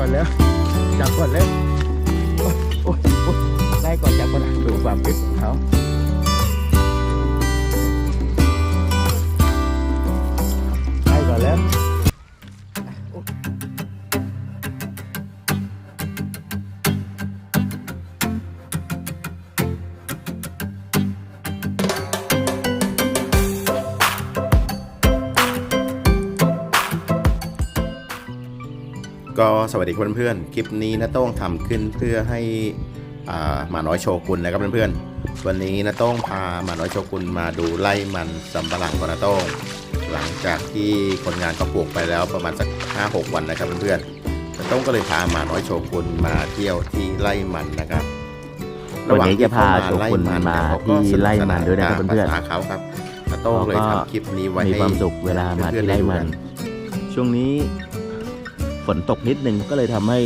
่อนแล้วจับก่อนเลยโอ้ยโอ้ยไล่ก่อนจับก่อนดูความคิดของเขา ก็สวัสดีครับเพื่อนๆ คลิปนี้นะโต้งทำขึ้นเพื่อให้อ่าหมาน้อยโชกุนนะครับเพื่อนๆ วันนี้นะโต้งพาหมาน้อยโชกุนมาดูไล่มันสำปะหลังของนะโต้งหลังจากที่คนงานก็ปลูกไปแล้วประมาณสัก5-6 วันนะครับเพื่อนๆนะโต้งก็เลยพาหมาน้อยโชกุนมาเที่ยวที่ไล่มันนะครับวันนี้จะพาโชกุนมาเขาก็ที่ไล่มันด้วยนะครับสกสาเพื่อนๆภาษาเขาครับนะโต้งเลยทำคลิปนี้ไว้มีให้ความสุขเวลามาที่ไร่มัน ช่วงนี้ ฝนตกนิดนึงก็เลยทำให้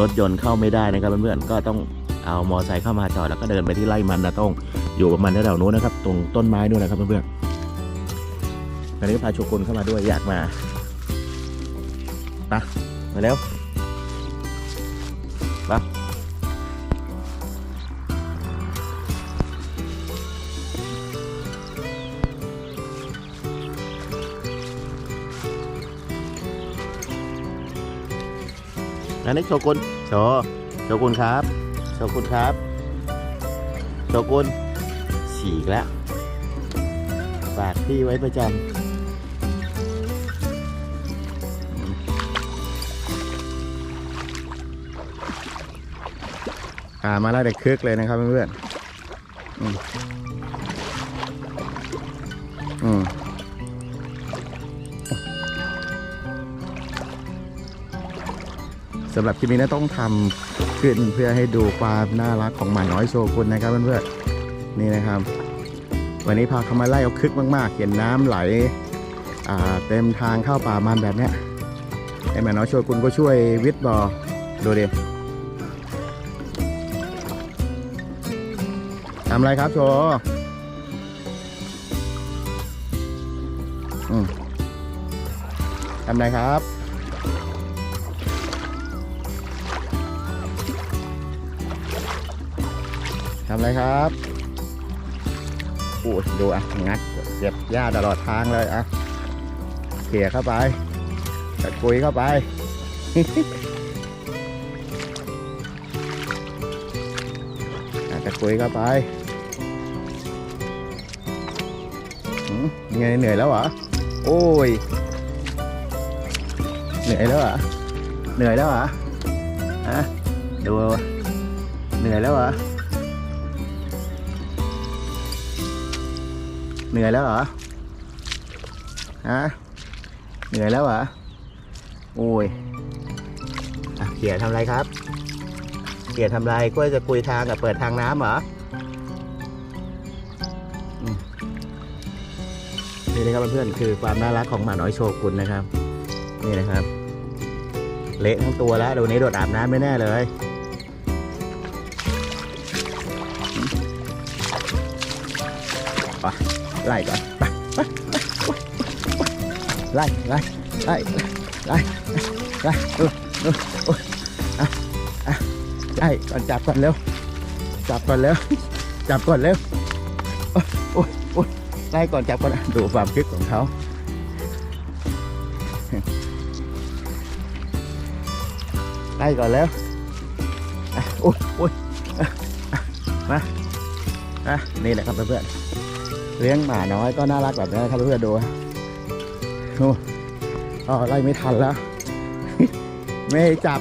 รถยนต์เข้าไม่ได้นะครับเพื่อนๆก็ต้องเอามอไซค์เข้ามาจอดแล้วก็เดินไปที่ไร่มันนะต้องอยู่ประมาณแถวๆนู้นนะครับ ตรงต้นไม้นู่นนะครับเพื่อนๆตอนนี้ก็พาโชกุนเข้ามาด้วยอยากมาไปะมาแล้วไปะ นั่นนี่โชกุนโชโชกุนครับโชกุนครับโชกุนฉีกแล้วฝากพี่ไว้ประจำอ่ามาไล่แต่คึกเลยนะครับเพื่อนอืมอืม สำหรับคลิปนี้นะต้องทำขึ้นเพื่อให้ดูความน่ารักของหมาน้อยโชกุนนะครับเพื่อนๆนี่นะครับ วันนี้พาเขามาไล่เอาคึกมากๆ เห็นน้ำไหลเต็มทางเข้าป่ามันแบบนี้ไอ้หมาน้อยโชกุนก็ช่วยวิทย์บอดูดิทำอะไรครับโชทำอะไรครับำอะไรครับโอ้ดูอะงัดเก็บหญ้าตลอดทางเลยอะเขี่ยเข้าไปตะกุยเข้าไปตะกุยเข้าไปหืมไงเหนื่อยแล้วเหรอ โอ้ย เหนื่อยแล้วเหรอ เหนื่อยแล้วเหรอ ฮะ ดู เหนื่อยแล้วเหรอ เหนื่อยแล้วเหรอฮะเหนื่อยแล้วเหรอโอ้ยอะเขี่ยทำอะไรครับเขี่ยทำอะไรกล้วยจะกุยทางกับเปิดทางน้ำเหรออืมนี่นะครับเพื่อนๆคือความน่ารักของหมาน้อยโชกุนนะครับ นี่นะครับ เละทั้งตัวแล้วเดี๋ยววันนี้โดดอาบน้ำไม่แน่เลยไล่ก่อนไปไปไล่ไล่ไล่ไล่ไล่ดูดูโอ้ยอะอะไล่ก่อนจับก่อนเร็วจับก่อนเร็วจับก่อนเร็วโอ้ยโอ้ยไล่ก่อนจับก่อนอะดูความคิดของเขาไล่ก่อนแล้วโอ้ยโอ้ยอะอะมาอะนี่แหละครับเพื่อนๆ เลี้ยงหมาน้อยก็น่ารักแบบนี้ครับเพื่อนดูโอ้อ๋อไล่ไม่ทันแล้ว ไม่ให้จับ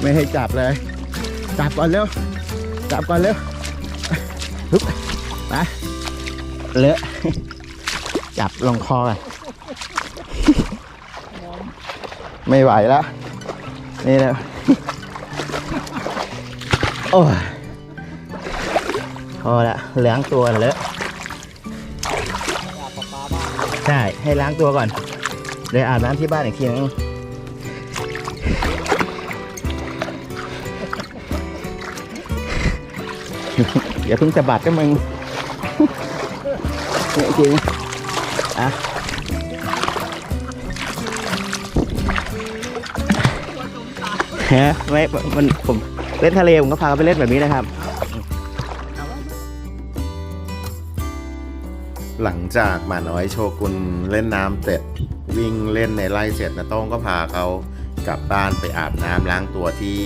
ไม่ให้จับเลย จับก่อนเร็ว จับก่อนเร็วฮึบมาเลอะจับลงคอกันไม่ไหวแล้ว นี่นะโอ้ยพอละล้างตัวเลอะใช่ให้ล้างตัวก่อนเดี๋ยวอาบน้ำที่บ้านอีกทีนึงอย่าเพิ่งจะบาดก็มึงเนี่ยจริงอะ ฮะไม่มันผมเล่นทะเลผมก็พาเขาไปเล่นแบบนี้นะครับ หลังจากหมาน้อยโชกุนเล่นน้ำเสร็จวิ่งเล่นในไร่เสร็จนะต้องก็พาเขากลับบ้านไปอาบน้ำล้างตัวที่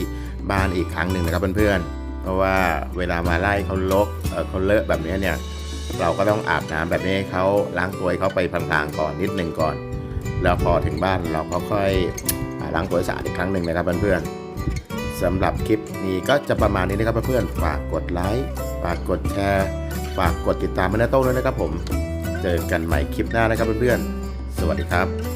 บ้านอีกครั้งหนึ่งนะครับเพื่อนๆ เพราะว่าเวลามาไล่เขาลกเออเขาเลอะแบบนี้เนี่ยเราก็ต้องอาบน้ำแบบนี้ให้เขาล้างตัวให้เขาไปพลางๆก่อนนิดหนึ่งก่อน แล้วพอถึงบ้านเราก็ค่อย ล้างตัวสะอาดอีกครั้งหนึ่งนะครับเพื่อนๆสำหรับคลิปนี้ก็จะประมาณนี้นะครับเพื่อนๆฝากกดไลค์ฝากกดแชร์ฝากกดติดตามมาแนาโต้ด้วยนะครับผม เจอกันใหม่คลิปหน้านะครับเพื่อนๆ สวัสดีครับ